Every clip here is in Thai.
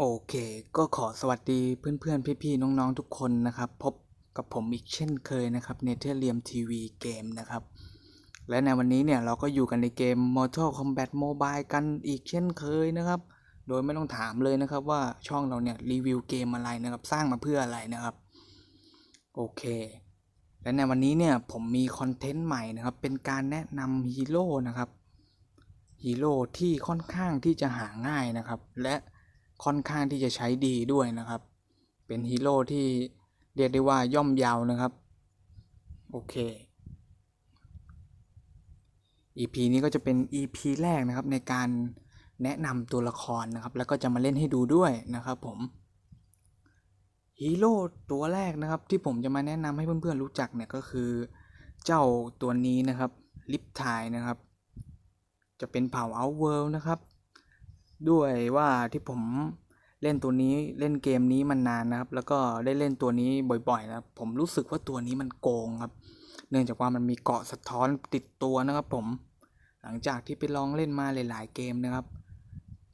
โอเค ก็ขอสวัสดีเพื่อนๆ พี่ๆ น้องๆ ทุกคนนะครับ พบกับผมอีกเช่นเคยนะครับเนเธอร์เรียมทีวีเกมนะครับ และในวันนี้เนี่ยเราก็อยู่กันในเกม Mortal Kombat Mobile กันอีกเช่นเคยนะครับ โดยไม่ต้องถามเลยนะครับว่าช่องเราเนี่ยรีวิวเกมอะไรนะครับ สร้างมาเพื่ออะไรนะครับ โอเค และในวันนี้เนี่ยผมมีคอนเทนต์ใหม่นะครับ เป็นการแนะนำฮีโร่นะครับฮีโร่ที่ค่อนข้างที่จะหาง่ายนะครับ และ ค่อนข้างที่จะใช้ดีด้วยนะครับ เป็นฮีโร่ที่เรียกได้ว่าย่อมยาวนะครับ โอเค EP นี้ก็จะเป็น EP แรกนะครับในการแนะนำตัวละครนะครับ แล้วก็จะมาเล่นให้ดูด้วยนะครับผมฮีโร่ตัวแรกนะครับที่ผมจะมาแนะนำให้เพื่อนๆรู้จักเนี่ยก็คือเจ้าตัวนี้นะครับลิปทายนะครับ จะเป็นเผ่าเอาเวิลนะครับ ด้วยว่าที่ผมเล่นตัวนี้เล่นเกมนี้มันนานนะครับ แล้วก็ได้เล่นตัวนี้บ่อยๆนะครับ ผมรู้สึกว่าตัวนี้มันโกงครับ เนื่องจากว่ามันมีเกาะสะท้อนติดตัวนะครับผม หลังจากที่ไปลองเล่นมาหลาย ๆ เกมนะครับ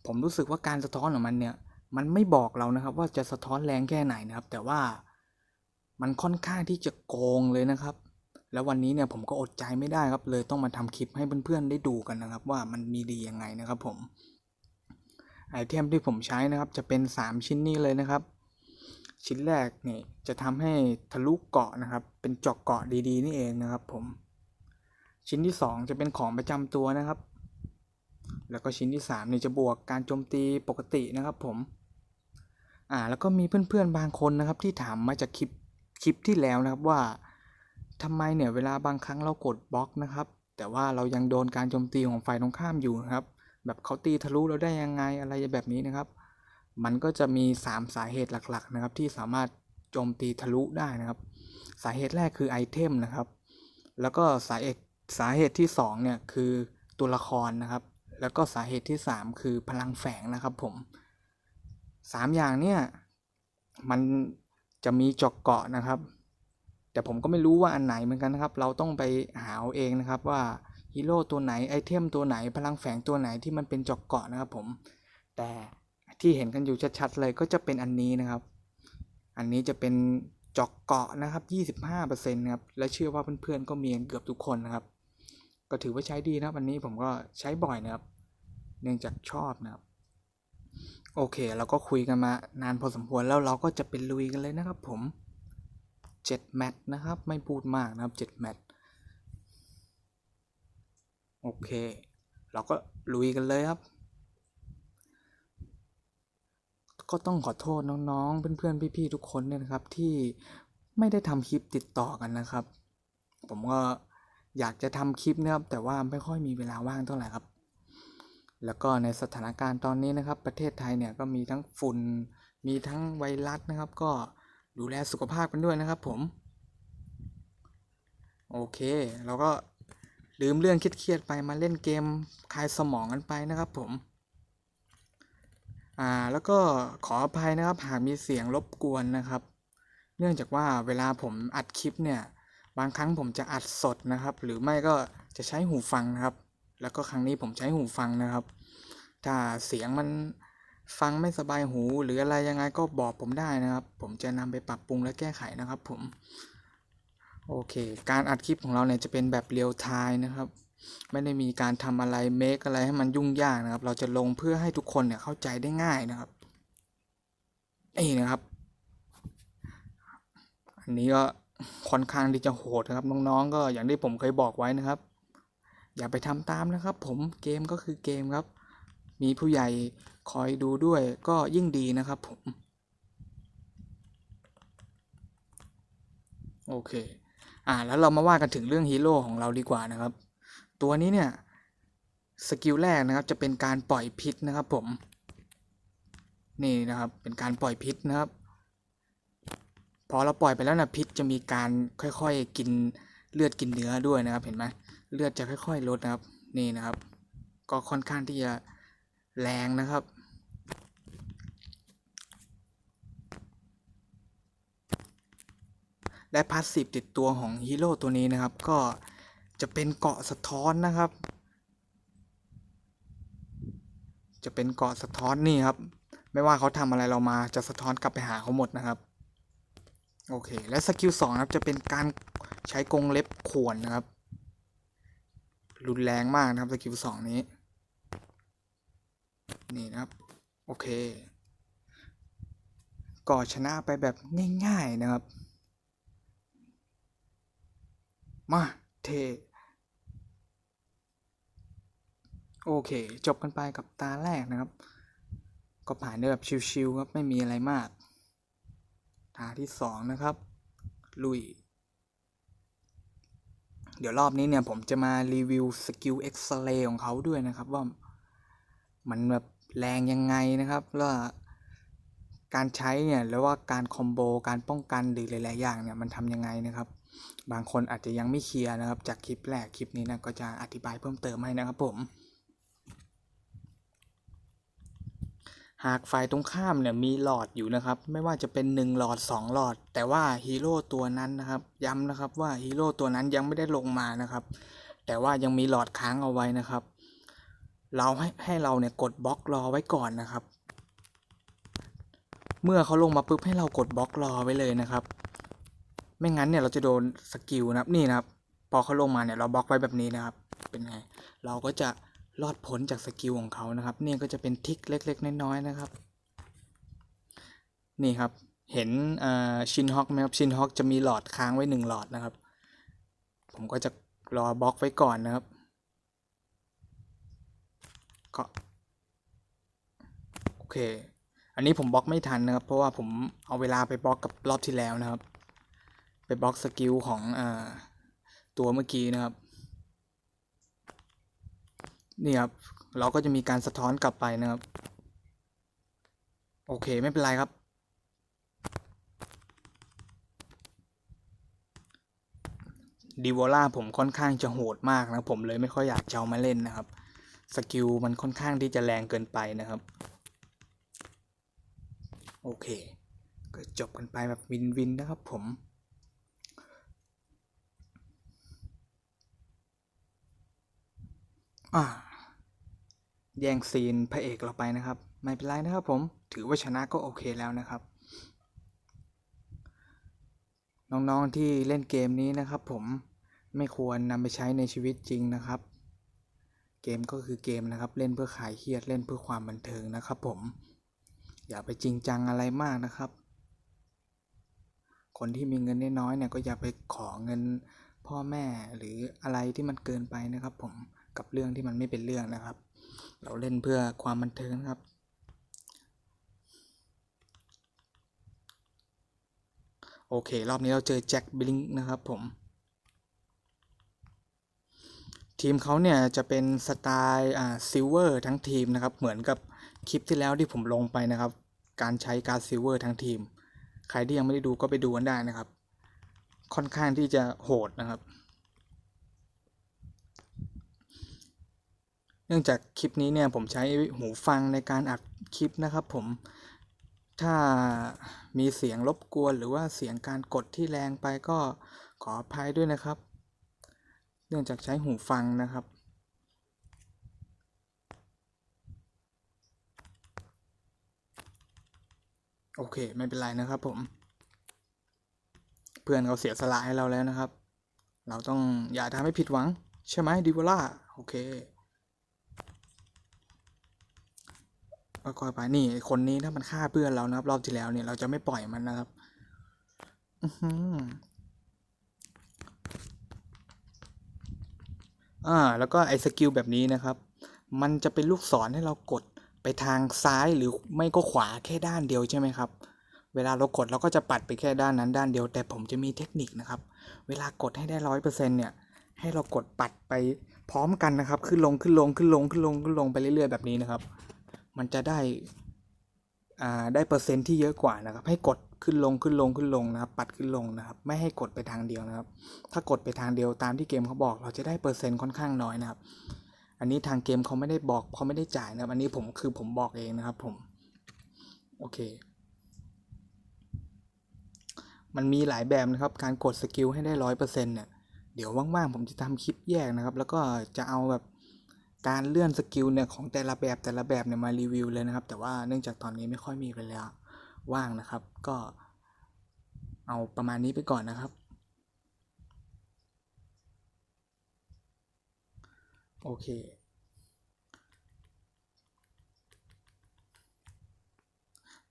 ผมรู้สึกว่าการสะท้อนของมันเนี่ย มันไม่บอกเรานะครับ ว่าจะสะท้อนแรงแค่ไหนนะครับ แต่ว่ามันค่อนข้างที่จะโกงเลยนะครับ แล้ววันนี้เนี่ยผมก็อดใจไม่ได้ครับ เลยต้องมาทำคลิปให้เพื่อนๆได้ดูกันนะครับ ว่ามันมีดียังไงนะครับผม ไอเทมที่ผมใช้นะครับ จะเป็น 3 ชิ้นนี้เลยนะครับ ชิ้นแรกนี่จะทำให้ทะลุเกาะนะครับ เป็นจอกเกาะดีๆ นี่เองนะครับผม ชิ้นที่ 2 จะเป็นของประจำตัวนะครับ แล้วก็ชิ้นที่3นี่จะบวกการโจมตีปกตินะครับผม อ่าแล้วก็มีเพื่อนๆบางคนนะครับ ที่ถามมาจากคลิปคลิปที่แล้วนะครับว่าทำไมเนี่ยเวลาบางครั้งเรากดบล็อกนะครับ แต่ว่าเรายังโดนการโจมตีของฝ่ายตรงข้ามอยู่นะครับ แบบเขาตีทะลุเราได้ยังไงอะไรแบบนี้นะครับ มันก็จะมี 3 สาเหตุหลักๆนะครับ ที่สามารถโจมตีทะลุได้นะครับ สาเหตุแรกคือไอเทมนะครับ แล้วก็สาเหตุสาเหตุที่2เนี่ยคือตัวละครนะครับ แล้วก็สาเหตุที่ 3 คือพลังแฝงนะครับผม 3 อย่างเนี่ยมันจะมีจอกเกาะนะครับ แต่ผมก็ไม่รู้ว่าอันไหนเหมือนกันนะครับ เราต้องไปหาเอาเองนะครับว่า ฮีโร่ตัวไหนไอเทมตัวไหนพลังแฝงตัวไหนที่มันเป็นจอกเกาะนะครับผม แต่ที่เห็นกันอยู่ชัดๆเลยก็จะเป็นอันนี้นะครับ อันนี้จะเป็นจอกเกาะนะครับ 25%นะครับและเชื่อว่าเพื่อนๆก็มีเกือบทุกคนนะครับ ก็ถือว่าใช้ดีนะครับอันนี้ผมก็ใช้บ่อยนะครับ เนื่องจากชอบนะครับ โอเคเราก็คุยกันมานานพอสมควรแล้วเราก็จะเป็นลุยกันเลยนะครับผม 7 แมตช์นะครับ ไม่พูดมากนะครับ 7 แมตช์ โอเค เราก็ลุยกันเลยครับ ก็ต้องขอโทษน้องๆ เพื่อนๆ พี่ๆ ทุกคนเนี่ยนะครับ ที่ไม่ได้ทำคลิปติดต่อกันนะครับ ผมก็อยากจะทำคลิปนะครับ แต่ว่าไม่ค่อยมีเวลาว่างเท่าไหร่ครับ แล้วก็ในสถานการณ์ตอนนี้นะครับ ประเทศไทยเนี่ยก็มีทั้งฝุ่น มีทั้งไวรัสนะครับ ก็ดูแลสุขภาพกันด้วยนะครับผม โอเค เราก็ ลืมเรื่องเครียดๆไปมาเล่นเกมคลายสมองกันไปนะครับผม อ่าแล้วก็ขออภัยนะครับหากมีเสียงรบกวนนะครับ เนื่องจากว่าเวลาผมอัดคลิปเนี่ยบางครั้งผมจะอัดสดนะครับ หรือไม่ก็จะใช้หูฟังนะครับ แล้วก็ครั้งนี้ผมใช้หูฟังนะครับ ถ้าเสียงมันฟังไม่สบายหูหรืออะไรยังไงก็บอกผมได้นะครับ ผมจะนำไปปรับปรุงและแก้ไขนะครับผม โอเค การอัดคลิปของเราเนี่ยจะเป็นแบบเรียลไทม์นะครับ ไม่ได้มีการทำอะไรเมคอะไรให้มันยุ่งยากนะครับ เราจะลงเพื่อให้ทุกคนเนี่ยเข้าใจได้ง่ายนะครับ นี่นะครับ อันนี้ก็ค่อนข้างที่จะโหดนะครับ น้องๆ ก็อย่างที่ผมเคยบอกไว้นะครับ อย่าไปทำตามนะครับ ผมเกมก็คือเกมครับ มีผู้ใหญ่คอยดูด้วยก็ยิ่งดีนะครับผม โอเค อ่าแล้วเรามาว่ากันถึงเรื่องฮีโร่ของเราดีกว่านะครับ ตัวนี้เนี่ยสกิลแรกนะครับจะเป็นการปล่อยพิษนะครับผม นี่นะครับเป็นการปล่อยพิษนะครับ พอเราปล่อยไปแล้วนะพิษจะมีการค่อยๆกินเลือดกินเนื้อด้วยนะครับเห็นไหมเลือดจะค่อยๆลดนะครับนี่นะครับ ก็ค่อนข้างที่จะแรงนะครับ และพาสซีฟติดตัวของฮีโร่ตัวนี้นะครับ ก็จะเป็นเกาะสะท้อนนะครับ จะเป็นเกาะสะท้อนนี่ครับ ไม่ว่าเขาทำอะไรเรามาจะสะท้อนกลับไปหาเขาหมดนะครับ โอเค และสกิลสองครับจะเป็นการใช้กรงเล็บข่วนนะครับ รุนแรงมากนะครับสกิลสองนี้ นี่นะครับ โอเค ก็ชนะไปแบบง่าย ๆนะครับ มาเท โอเค จบกันไปกับตาแรกนะครับ ก็ผ่านได้แบบชิวๆครับ ไม่มีอะไรมาก ตาที่สองนะครับ ลุย เดี๋ยวรอบนี้เนี่ยผมจะมารีวิวสกิลเอ็กซ์เรย์ของเขาด้วยนะครับ ว่ามันแบบแรงยังไงนะครับแล้วการใช้เนี่ยแล้วว่าการคอมโบการป้องกันหรือหลาย ๆ อย่างเนี่ยมันทำยังไงนะครับ บางคนอาจจะยังไม่เคลียร์นะครับ จากคลิปแรกคลิปนี้นะก็จะอธิบายเพิ่มเติมให้นะครับผม หากฝ่ายตรงข้ามเนี่ยมีหลอดอยู่นะครับ ไม่ว่าจะเป็น 1 หลอด 2 หลอด แต่ว่าฮีโร่ตัวนั้นนะครับ ย้ำนะครับว่าฮีโร่ตัวนั้นยังไม่ได้ลงมานะครับ แต่ว่ายังมีหลอดค้างเอาไว้นะครับ เราให้ให้เราเนี่ยกดบล็อกรอไว้ก่อนนะครับ เมื่อเขาลงมาปุ๊บให้เรากดบล็อกรอไว้เลยนะครับ ไม่งั้นเนี่ยเราจะโดนสกิลนะครับนี่นะครับ พอเขาลงมาเนี่ยเราบล็อกไว้แบบนี้นะครับ เป็นไง เราก็จะรอดพ้นจากสกิลของเขานะครับ นี่ก็จะเป็นทิกเล็กๆน้อยๆนะครับ นี่ครับเห็นชินฮอกไหมครับชินฮอกจะมีหลอดค้างไว้หนึ่งหลอดนะครับ ผมก็จะรอบล็อกไว้ก่อนนะครับก็โอเค อันนี้ผมบล็อกไม่ทันนะครับ เพราะว่าผมเอาเวลาไปบล็อกกับรอบที่แล้วนะครับ บล็อกสกิลของอตัวเมื่อกี้นะครับนี่ครับ เราก็จะมีการสะท้อนกลับไปนะครับ โอเคไม่เป็นไรครับ ดีวอล่าผมค่อนข้างจะโหดมากนะ ผมเลยไม่ค่อยอยากจะเอามาเล่นนะครับ สกิลมันค่อนข้างที่จะแรงเกินไปนะครับ โอเค ก็จบกันไปแบบวินวินนะครับผม อ่าแย่งซีนพระเอกเราไปนะครับ ไม่เป็นไรนะครับผม ถือว่าชนะก็โอเคแล้วนะครับ น้องๆที่เล่นเกมนี้นะครับผมไม่ควรนำไปใช้ในชีวิตจริงนะครับ เกมก็คือเกมนะครับ เล่นเพื่อขายเครียดเล่นเพื่อความบันเทิงนะครับ ผม อย่าไปจริงจังอะไรมากนะครับ คนที่มีเงินน้อยๆเนี่ยก็อย่าไปขอเงินพ่อแม่หรืออะไรที่มันเกินไปนะครับ ผม กับเรื่องที่มันไม่เป็นเรื่องนะครับ เราเล่นเพื่อความบันเทิงนะครับโอเค รอบนี้เราเจอแจ็คบิลิงนะครับผม ทีมเขาเนี่ยจะเป็นสไตล์อ่าซิลเวอร์ทั้งทีมนะครับ เหมือนกับคลิปที่แล้วที่ผมลงไปนะครับ การใช้การซิลเวอร์ทั้งทีม ใครที่ยังไม่ได้ดูก็ไปดูกันได้นะครับ ค่อนข้างที่จะโหดนะครับ นื่องจากคลิปนี้เนี่ยผมใช้หูฟังในการอัดคลิปนะครับผม ถ้ามีเสียงรบกวนหรือว่าเสียงการกดที่แรงไปก็ขออภัยด้วยนะครับ เนื่องจากใช้หูฟังนะครับโอเค ไม่เป็นไรนะครับผม เพื่อนเขาเสียสละให้เราแล้วนะครับ เราต้องอย่าทำให้ผิดหวัง ใช่ไหมดิวล่า โอเค ค่อยไปนี่คนนี้ถ้ามันฆ่าเพื่อนเรานะครับ รอบที่แล้วเนี่ยเราจะไม่ปล่อยมันนะครับอือหืออ่าแล้วก็ไอ้สกิลแบบนี้นะครับ มันจะเป็นลูกศรให้เรากดไปทางซ้ายหรือไม่ก็ขวาแค่ด้านเดียวใช่ไหมครับ เวลาเรากดเราก็จะปัดไปแค่ด้านนั้นด้านเดียว แต่ผมจะมีเทคนิคนะครับ เวลากดให้ได้ร้อยเปอร์เซ็นเนี่ยให้เรากดปัดไปพร้อมกันนะครับ ขึ้นลงขึ้นลงขึ้นลงขึ้นลงขึ้นลงไปเรื่อยๆแบบนี้นะครับ มันจะได้อ่าได้เปอร์เซ็นต์ที่เยอะกว่านะครับ ให้กดขึ้นลงขึ้นลงขึ้นลงนะครับ ปัดขึ้นลงนะครับ ไม่ให้กดไปทางเดียวนะครับ ถ้ากดไปทางเดียวตามที่เกมเขาบอก เราจะได้เปอร์เซ็นต์ค่อนข้างน้อยนะครับ อันนี้ทางเกมเขาไม่ได้บอกเขาไม่ได้จ่ายนะครับ อันนี้ผมคือผมบอกเองนะครับ ผม โอเค มันมีหลายแบบนะครับ การกดสกิลให้ได้ร้อยเปอร์เซ็นต์เนี่ย เดี๋ยวว่างๆผมจะทำคลิปแยกนะครับ แล้วก็จะเอาแบบ การเลื่อนสกิลเนี่ยของแต่ละแบบแต่ละแบบเนี่ยมารีวิวเลยนะครับ แต่ว่าเนื่องจากตอนนี้ไม่ค่อยมีเวลาว่างนะครับ ก็เอาประมาณนี้ไปก่อนนะครับ โอเค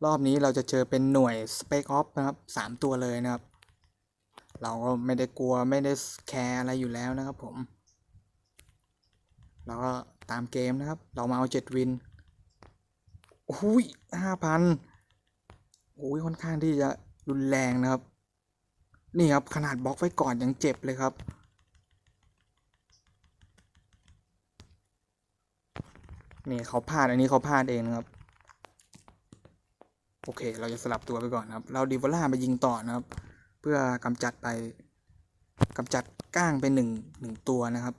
รอบนี้เราจะเจอเป็นหน่วย Spec Ops นะครับสามตัวเลยนะครับ เราก็ไม่ได้กลัวไม่ได้แคร์อะไรอยู่แล้วนะครับผม เราก็ตามเกมนะครับ เรามาเอาเจ็ดวินโอ้ยห้าพันโอ้ยค่อนข้างที่จะรุนแรงนะครับ นี่ครับขนาดบล็อกไว้ก่อนยังเจ็บเลยครับนี่เขาพลาดอันนี้เขาพลาดเองนะครับ โอเค เราจะสลับตัวไปก่อนนะครับ เราดิวอล่าไปยิงต่อนะครับ เพื่อกำจัดไปกำจัดก้างไปหนึ่งหนึ่งตัวนะครับ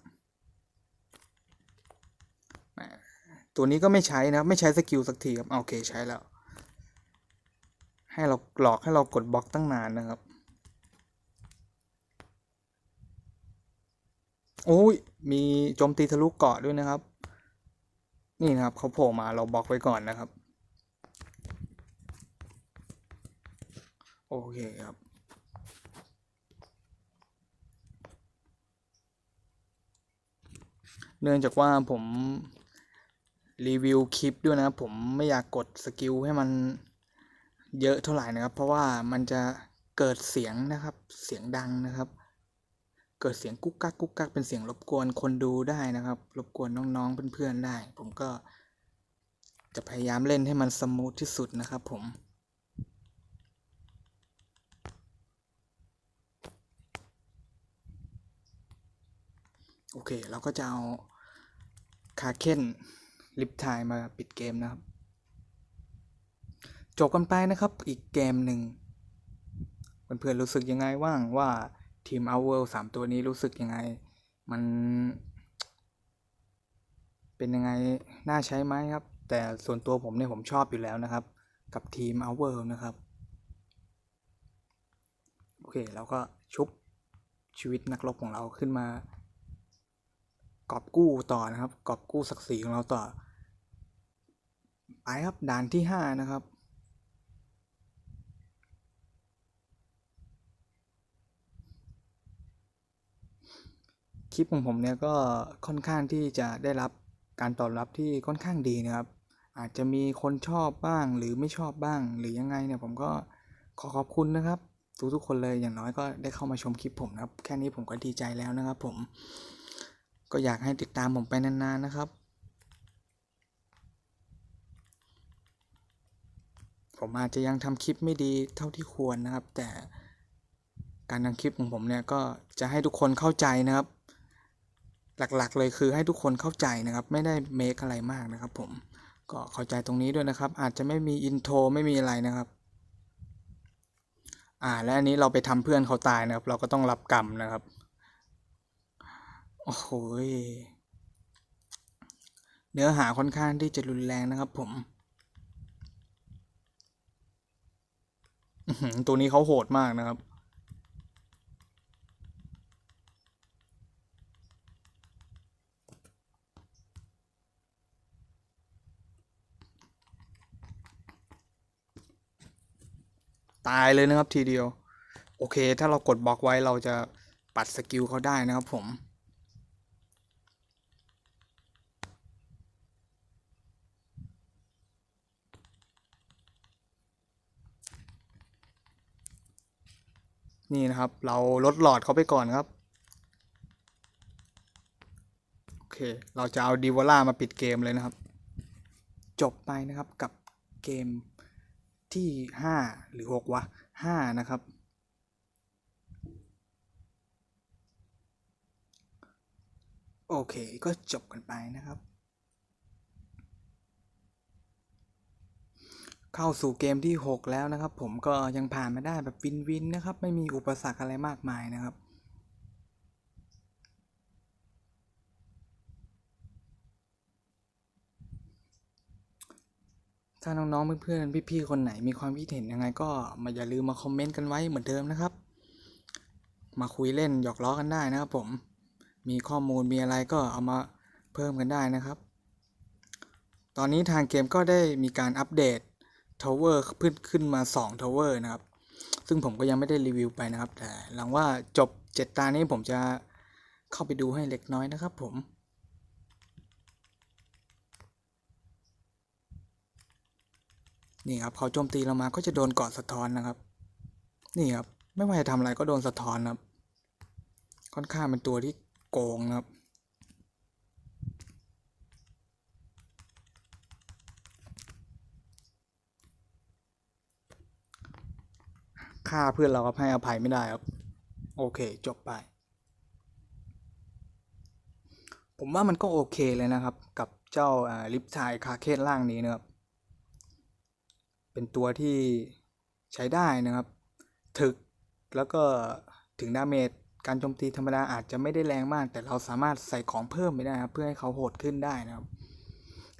ตัวนี้ก็ไม่ใช้นะ ไม่ใช้สกิลสักทีครับโอเคใช้แล้ว ให้เราหลอกให้เรากดบล็อกตั้งนานนะครับ โอ้ย มีโจมตีทะลุเกาะด้วยนะครับ นี่นะครับเขาโผล่มาเราบล็อกไว้ก่อนนะครับ โอเคครับเนื่องจากว่าผม รีวิวคลิปด้วยนะครับผมไม่อยากกดสกิลให้มันเยอะเท่าไหร่นะครับ เพราะว่ามันจะเกิดเสียงนะครับ เสียงดังนะครับ เกิดเสียงกุ๊กกักกุ๊กกักเป็นเสียงรบกวนคนดูได้นะครับ รบกวนน้องๆเพื่อนๆได้ ผมก็จะพยายามเล่นให้มันสมูทที่สุดนะครับผมโอเค เราก็จะเอาคาเคน ลิปไทมาปิดเกมนะครับ จบกันไปนะครับอีกเกมหนึ่งเพื่อนๆรู้สึกยังไงว่างว่าทีมเอาเวลสามตัวนี้รู้สึกยังไง มัน เป็นยังไงน่าใช้ไหมครับ แต่ส่วนตัวผมเนี่ยผมชอบอยู่แล้วนะครับ กับทีมเอาเวลนะครับโอเคเราก็ชุบชีวิตนักรบของเราขึ้นมากอบกู้ต่อนะครับ กอบกู้ศักดิ์ศรีของเราต่อ ไปครับด่านที่ห้านะครับ คลิปของผมเนี่ยก็ค่อนข้างที่จะได้รับการตอบรับที่ค่อนข้างดีนะครับ อาจจะมีคนชอบบ้างหรือไม่ชอบบ้าง หรือยังไงเนี่ยผมก็ขอขอบคุณนะครับ ทุกๆคนเลยอย่างน้อยก็ได้เข้ามาชมคลิปผมนะครับ แค่นี้ผมก็ดีใจแล้วนะครับผมก็อยากให้ติดตามผมไปนานๆนะครับ ผมอาจจะยังทำคลิปไม่ดีเท่าที่ควรนะครับ แต่การทำคลิปของผมเนี่ยก็จะให้ทุกคนเข้าใจนะครับ หลักๆเลยคือให้ทุกคนเข้าใจนะครับ ไม่ได้เมคอะไรมากนะครับผมก็เข้าใจตรงนี้ด้วยนะครับ อาจจะไม่มีอินโทรไม่มีอะไรนะครับ อ่าและอันนี้เราไปทำเพื่อนเขาตายนะครับ เราก็ต้องรับกรรมนะครับโอ้โหเนื้อหาค่อนข้างที่จะรุนแรงนะครับผมอื้อหือ ตัวนี้เขาโหดมากนะครับ ตายเลยนะครับทีเดียว โอเค ถ้าเรากดบล็อกไว้เราจะปัดสกิลเขาได้นะครับผม นี่นะครับ เราลดหลอดเขาไปก่อนครับ โอเค เราจะเอาดีวอล่ามาปิดเกมเลยนะครับ จบไปนะครับกับเกมที่ห้าหรือหกวะห้านะครับ โอเค ก็จบกันไปนะครับ เข้าสู่เกมที่ 6 แล้วนะครับ ผมก็ยังผ่านมาได้แบบวินวินนะครับ ไม่มีอุปสรรคอะไรมากมายนะครับ ถ้าน้องๆเพื่อนๆพี่ๆคนไหนมีความคิดเห็นยังไงก็มาอย่าลืมมาคอมเมนต์กันไว้เหมือนเดิมนะครับ มาคุยเล่นหยอกล้อกันได้นะครับ ผมมีข้อมูลมีอะไรก็เอามาเพิ่มกันได้นะครับ ตอนนี้ทางเกมก็ได้มีการอัปเดต ทาวเวอร์ขึ้นขึ้นมา2ทาวเวอร์นะครับ ซึ่งผมก็ยังไม่ได้รีวิวไปนะครับ แต่หลังว่าจบ 7 ตานี้ผมจะเข้าไปดูให้เล็กน้อยนะครับผมนี่ครับเขาโจมตีเรามาก็จะโดนเกาะสะท้อนนะครับ นี่ครับ ไม่ว่าจะทำอะไรก็โดนสะท้อนครับ ค่อนข้างเป็นตัวที่โกงนะครับ ฆ่าเพื่อนเราครับให้อภัยไม่ได้ครับ โอเค จบไป ผมว่ามันก็โอเคเลยนะครับ กับเจ้าลิปทายคาเคนล่างนี้นะครับ เป็นตัวที่ใช้ได้นะครับ ถึกแล้วก็ถึงดาเมจการโจมตีธรรมดาอาจจะไม่ได้แรงมาก แต่เราสามารถใส่ของเพิ่มไปได้ครับเพื่อให้เขาโหดขึ้นได้นะครับ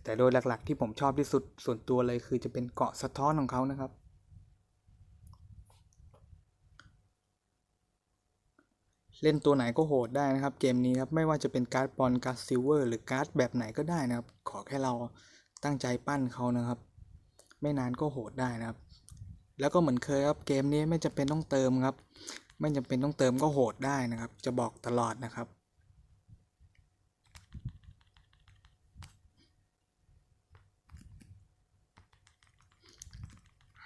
แต่โดยหลักๆ ที่ผมชอบที่สุดส่วนตัวเลยคือจะเป็นเกาะสะท้อนของเขานะครับ เล่นตัวไหนก็โหดได้นะครับ เกมนี้ครับไม่ว่าจะเป็นการ์ดบอลการ์ดซิลเวอร์หรือการ์ดแบบไหนก็ได้นะครับ ขอแค่เราตั้งใจปั้นเขานะครับ ไม่นานก็โหดได้นะครับ แล้วก็เหมือนเคยครับเกมนี้ไม่จำเป็นต้องเติมครับ ไม่จำเป็นต้องเติมก็โหดได้นะครับ จะบอกตลอดนะครับ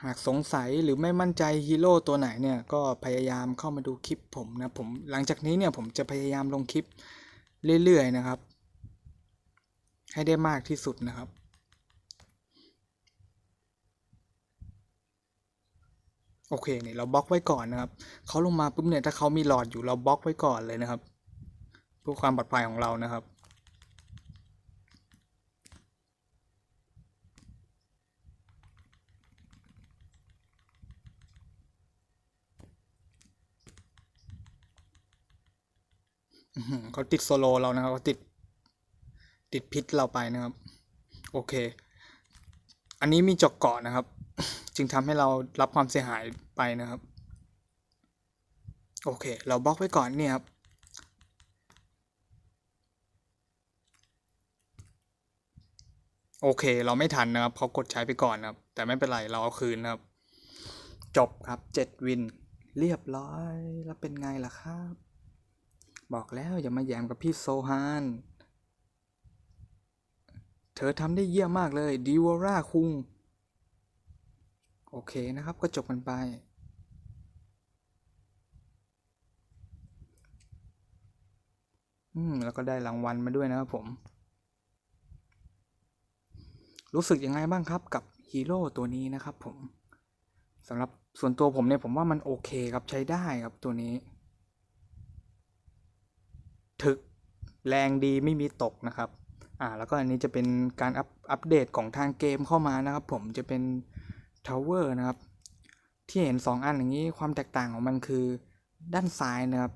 หากสงสัยหรือไม่มั่นใจฮีโร่ตัวไหนเนี่ยก็พยายามเข้ามาดูคลิปผมนะผมหลังจากนี้เนี่ยผมจะพยายามลงคลิปเรื่อยๆนะครับ ให้ได้มากที่สุดนะครับโอเคเนี่ยเราบล็อกไว้ก่อนนะครับเขาลงมาปุ๊บเนี่ยถ้าเขามีหลอดอยู่เราบล็อกไว้ก่อนเลยนะครับเพื่อความปลอดภัยของเรานะครับ อื้อหือเขา ติดโซโลเรานะครับเขาติดติดพิษเราไปนะครับ โอเค อันนี้มีจาะเกาะนะครับ จึงทำให้เรารับความเสียหายไปนะครับ โอเค เราบล็อกไว้ก่อนเนี่ยครับโอเค เราไม่ทันนะครับเขากดใช้ไปก่อนนะครับ แต่ไม่เป็นไร เราเอาคืนนะครับ จบครับเจ็ดวิน เรียบร้อย แล้วเป็นไงล่ะครับ บอกแล้วอย่ามาแยมกับพี่โซฮาน เธอทำได้เยี่ยมมากเลยดิวอร่าคุง โอเคนะครับก็จบกันไป อืม แล้วก็ได้รางวัลมาด้วยนะครับผม รู้สึกยังไงบ้างครับกับฮีโร่ตัวนี้นะครับผมสำหรับส่วนตัวผมเนี่ยผมว่ามันโอเคครับใช้ได้ครับตัวนี้ ถึกแรงดีไม่มีตกนะครับอ่าแล้วก็อันนี้จะเป็นการอัปอัปเดตของทางเกมเข้ามานะครับ ผมจะเป็นทาวเวอร์นะครับ ที่เห็น 2 อันอย่างนี้ความแตกต่างของมันคือด้านซ้ายนะครับ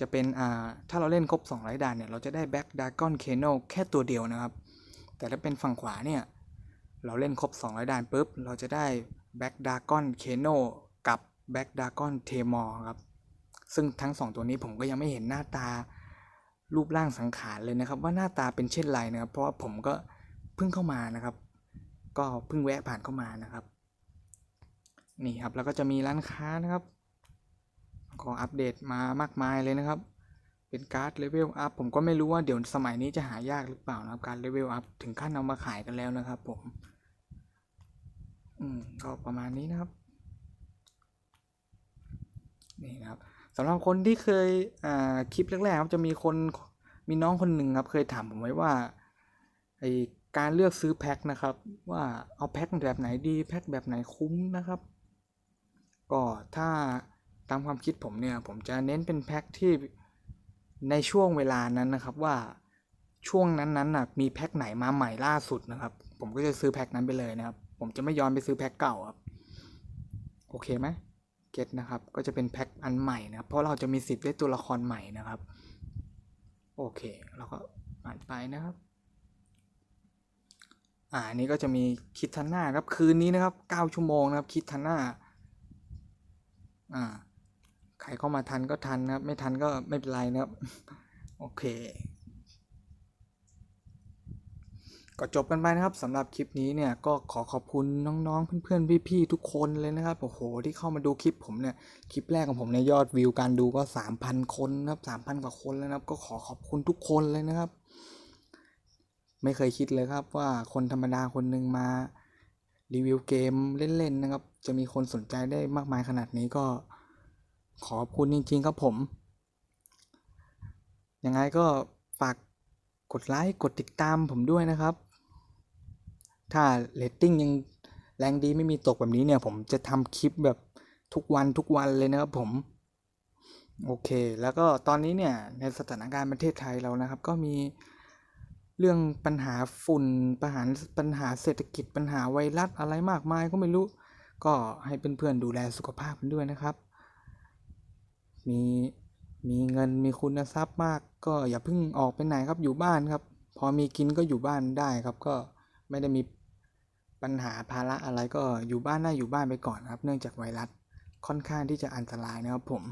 จะเป็นอ่าถ้าเราเล่นครบ200ด่านเนี่ย เราจะได้แบ็กดากอนเคโนแค่ตัวเดียวนะครับ แต่ถ้าเป็นฝั่งขวาเนี่ย เราเล่นครบ200ด่านปุ๊บ เราจะได้แบ็กดากอนเคโนกับแบ็กดากอนเทมอร์ครับ ซึ่งทั้ง 2 ตัวนี้ผมก็ยังไม่เห็นหน้าตา รูปร่างสังขารเลยนะครับ ว่าหน้าตาเป็นเช่นไรนะครับ เพราะว่าผมก็เพิ่งเข้ามานะครับ ก็เพิ่งแวะผ่านเข้ามานะครับ นี่ครับแล้วก็จะมีร้านค้านะครับก็อัปเดตมามากมายเลยนะครับ เป็นการ์ดเลเวลอัพผมก็ไม่รู้ว่าเดี๋ยวสมัยนี้จะหายากหรือเปล่านะครับ การเลเวลอัพถึงขั้นเอามาขายกันแล้วนะครับผม อืมก็ประมาณนี้นะครับ นี่นะครับ สำหรับคนที่เคยคลิปแรกๆครับจะมีคนมีน้องคนหนึ่งครับ เคยถามผมไว้ว่าไอการเลือกซื้อแพ็คนะครับ ว่าเอาแพ็คแบบไหนดีแพ็คแบบไหนคุ้มนะครับ ก็ถ้าตามความคิดผมเนี่ย ผมจะเน้นเป็นแพ็คที่ในช่วงเวลานั้นนะครับว่าช่วงนั้นๆน่ะมีแพ็คไหนมาใหม่ล่าสุดนะครับ ผมก็จะซื้อแพ็คนั้นไปเลยนะครับ ผมจะไม่ย้อนไปซื้อแพ็คเก่าครับ โอเคไหม เก็ตนะครับ ก็จะเป็นแพ็คอันใหม่นะครับเพราะเราจะมีสิทธิ์ได้ตัวละครใหม่นะครับ โอเคเราก็อ่านไปนะครับ อ่านนี้ก็จะมีคิดทันหน้าครับคืนนี้นะครับเก้าชั่วโมงนะครับ คิดทันหน้าอ่าใครเข้ามาทันก็ทันนะครับ ไม่ทันก็ไม่เป็นไรนะครับ โอเค ก็จบกันไปนะครับสำหรับคลิปนี้เนี่ยก็ขอขอบคุณน้องๆเพื่อนๆพี่ๆทุกคนเลยนะครับโอ้โหที่เข้ามาดูคลิปผมเนี่ยคลิปแรกของผมในยยอดวิวการดูก็ 3,000 คนนะครับ3,000 กว่าคนแล้วนะครับ ก็ขอขอบคุณทุกคนเลยนะครับ ไม่เคยคิดเลยครับว่าคนธรรมดาคนหนึ่งมารีวิวเกมเล่นๆนะครับ จะมีคนสนใจได้มากมายขนาดนี้ก็ขอบคุณจริงๆครับผมยังไงก็ฝากกดไลค์กดติดตามผมด้วยนะครับ ถ้าเรตติ้งยังแรงดีไม่มีตกแบบนี้เนี่ย ผมจะทำคลิปแบบทุกวันทุกวันเลยนะครับผม โอเค แล้วก็ตอนนี้เนี่ย ในสถานการณ์ประเทศไทยเรานะครับ ก็มีเรื่องปัญหาฝุ่นปัญหาปัญหาเศรษฐกิจปัญหาไวรัสอะไรมากมายก็ไม่รู้ ก็ให้เพื่อนๆดูแลสุขภาพกันด้วยนะครับ มีมีเงินมีคุณทรัพย์มาก ก็อย่าเพิ่งออกไปไหนครับอยู่บ้านครับ พอมีกินก็อยู่บ้านได้ครับ ก็ไม่ได้มี ปัญหาภาระอะไรก็อยู่บ้านได้อยู่บ้านไปก่อนครับ เนื่องจากไวรัสค่อนข้างที่จะอันตรายนะครับผม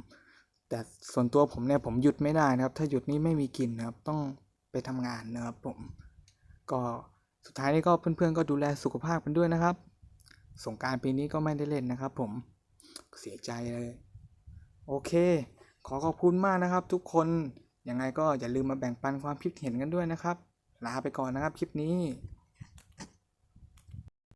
แต่ส่วนตัวผมเนี่ยผมหยุดไม่ได้นะครับ ถ้าหยุดนี่ไม่มีกินนะครับ ต้องไปทำงานนะครับผม ก็สุดท้ายนี้ก็เพื่อนๆก็ดูแลสุขภาพกันด้วยนะครับ สงกรารปีนี้ก็ไม่ได้เล่นนะครับ ผม เสียใจเลย โอเค ขอขอบคุณมากนะครับ ทุกคน ยังไงก็อย่าลืมมาแบ่งปันความคิดเห็นกันด้วยนะครับ ลาไปก่อนนะครับคลิปนี้